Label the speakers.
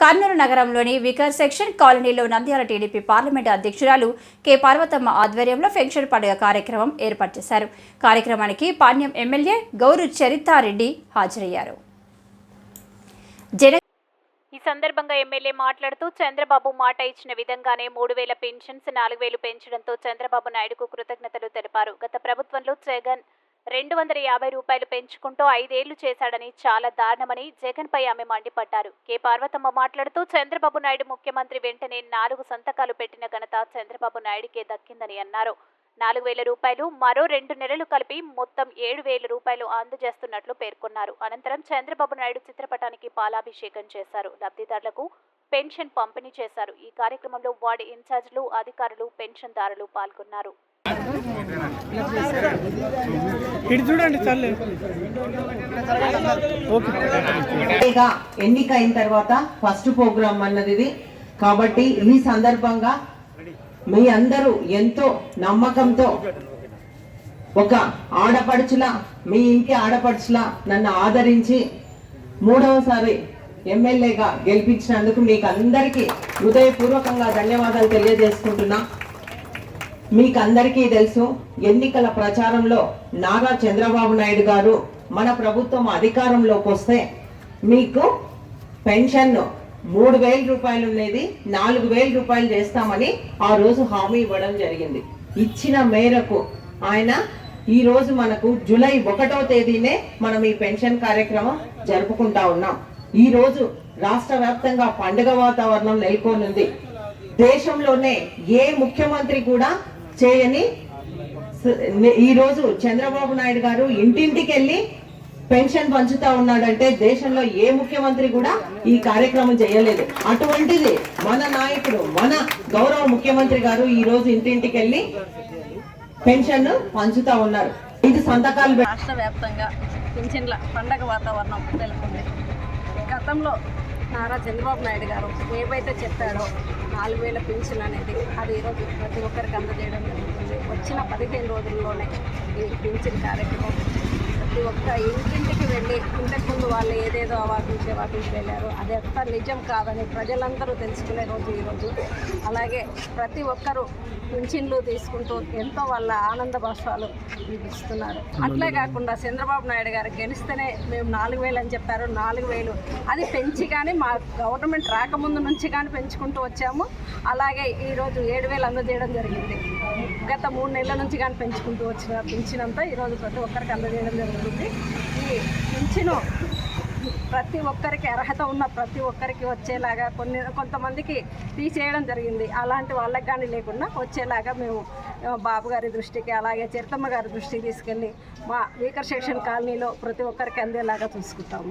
Speaker 1: కర్నూలు నగరంలోని weaker section కాలనీలో Nandyal TDP parliament అధ్యక్షురాలు కె. పార్వతమ్మ ఆధ్వర్యంలో పెన్షన్ పండుగ కార్యక్రమం ఏర్పాటు చేశారు. కార్యక్రమానికి పాణ్యం ఎమ్మెల్యే గౌరు చరితారెడ్డి హాజరయ్యారు. జన
Speaker 2: ఈ సందర్భంగా ఎమ్మెల్యే మాట్లాడుతూ చంద్రబాబు మాట ఇచ్చిన విధంగానే మూడు వేల పెన్షన్స్ నాలుగు వేలు పెంచడంతో చంద్రబాబు నాయుడుకు కృతజ్ఞతలు తెలిపారు. గత ప్రభుత్వంలో జగన్ రెండు వందల యాభై రూపాయలు పెంచుకుంటూ ఐదేళ్ళు చేశాడని చాలా దారుణమని జగన్ పై ఆమె మండిపడ్డారు. కె. పార్వతమ్మ మాట్లాడుతూ చంద్రబాబు నాయుడు ముఖ్యమంత్రి వెంటనే నాలుగు సంతకాలు పెట్టిన ఘనత చంద్రబాబు నాయుడికే దక్కిందని అన్నారు. నాలుగు వేల రూపాయలు మరో రెండు నెలలు కలిపి మొత్తం ఏడు వేల రూపాయలు అందజేస్తున్నట్లు పేర్కొన్నారు. అనంతరం చంద్రబాబు నాయుడు చిత్రపటానికి పాలాభిషేకం చేశారు. లబ్ధిదారులకు పెన్షన్ పంపిణీ చేశారు. ఈ కార్యక్రమంలో వార్డు ఇన్ఛార్జీలు అధికారులు పెన్షన్దారులు పాల్గొన్నారు.
Speaker 3: ఇటు చూడండి చల్లే.
Speaker 4: ఎన్నిక ఎన్నికైన తర్వాత ఫస్ట్ ప్రోగ్రామ్ అన్నది ఇది. కాబట్టి ఈ సందర్భంగా మీ అందరూ ఎంతో నమ్మకంతో ఒక ఆడపడుచులా మీ ఇంటి ఆడపడుచులా నన్ను ఆదరించి మూడవసారి ఎమ్మెల్యేగా గెలిపించినందుకు మీకు అందరికీ హృదయపూర్వకంగా ధన్యవాదాలు తెలియజేసుకుంటున్నా. మీకు అందరికీ తెలుసు ఎన్నికల ప్రచారంలో నారా చంద్రబాబు నాయుడు గారు మన ప్రభుత్వం అధికారంలోకి వస్తే మీకు పెన్షన్ మూడు వేల రూపాయలు ఉండేది నాలుగు వేల రూపాయలు చేస్తామని ఆ రోజు హామీ ఇవ్వడం జరిగింది. ఇచ్చిన మేరకు ఆయన ఈ రోజు మనకు జూలై ఒకటో తేదీనే మనం ఈ పెన్షన్ కార్యక్రమం జరుపుకుంటా ఉన్నాం. ఈ రోజు రాష్ట్ర వ్యాప్తంగా పండుగ వాతావరణం నెలకొనుంది. దేశంలోనే ఏ ముఖ్యమంత్రి కూడా చేయని ఈరోజు ఈ రోజు చంద్రబాబు నాయుడు గారు ఇంటింటికి వెళ్ళి పెన్షన్ పంచుతా ఉన్నాడంటే దేశంలో ఏ ముఖ్యమంత్రి కూడా ఈ కార్యక్రమం చేయలేదు. అటువంటిది మన నాయకుడు మన గౌరవ ముఖ్యమంత్రి గారు ఈ రోజు ఇంటింటికి వెళ్ళి పెన్షన్ పంచుతా ఉన్నారు. ఇది సంతకాలు
Speaker 5: రాష్ట్ర వ్యాప్తంగా పింఛన్ల పండగ వాతావరణం నెలకొంది గతంలో నారా చంద్రబాబు నాయుడు గారు ఏవైతే చెప్పాడో నాలుగు వేల పింఛన్ అనేది అది ఈరోజు ప్రతి ఒక్కరికి అందజేయడం జరుగుతుంది. వచ్చిన పదిహేను రోజుల్లోనే ఈ పింఛన్ కార్యక్రమం ప్రతి ఒక్క ఇంటింటికి వెళ్ళి ఇంతకుముందు వాళ్ళు ఏదేదో అవాకించే వాకించి వెళ్ళారు. అది ఎంత నిజం కాదని ప్రజలందరూ తెలుసుకునే రోజు ఈరోజు అలాగే ప్రతి ఒక్కరూ పింఛన్లు తీసుకుంటూ ఎంతో వాళ్ళ ఆనంద భాషాలు చూపిస్తున్నారు అట్లే కాకుండా చంద్రబాబు నాయుడు గారు గెలిస్తేనే మేము నాలుగు వేలు అని చెప్పారు నాలుగు వేలు. అది పెంచి కానీ మా గవర్నమెంట్ రాకముందు నుంచి కానీ పెంచుకుంటూ వచ్చాము. అలాగే ఈరోజు ఏడు వేలు అందజేయడం జరిగింది. గత మూడు నెలల నుంచి కానీ పెంచుకుంటూ వచ్చిన పెంచినంత ఈరోజు ప్రతి ఒక్కరికి అందజేయడం జరుగుతుంది. ఈ పెంచిన ప్రతి ఒక్కరికి అర్హత ఉన్న ప్రతి ఒక్కరికి వచ్చేలాగా కొన్ని కొంతమందికి తీసేయడం జరిగింది. అలాంటి వాళ్ళకి కానీ లేకుండా వచ్చేలాగా మేము బాబుగారి బాబు గారి దృష్టికి అలాగే చరితమ్మ గారి దృష్టికి తీసుకెళ్ళి మా వీకర్ సెక్షన్ కాలనీలో ప్రతి ఒక్కరికి అందేలాగా చూసుకుంటాము.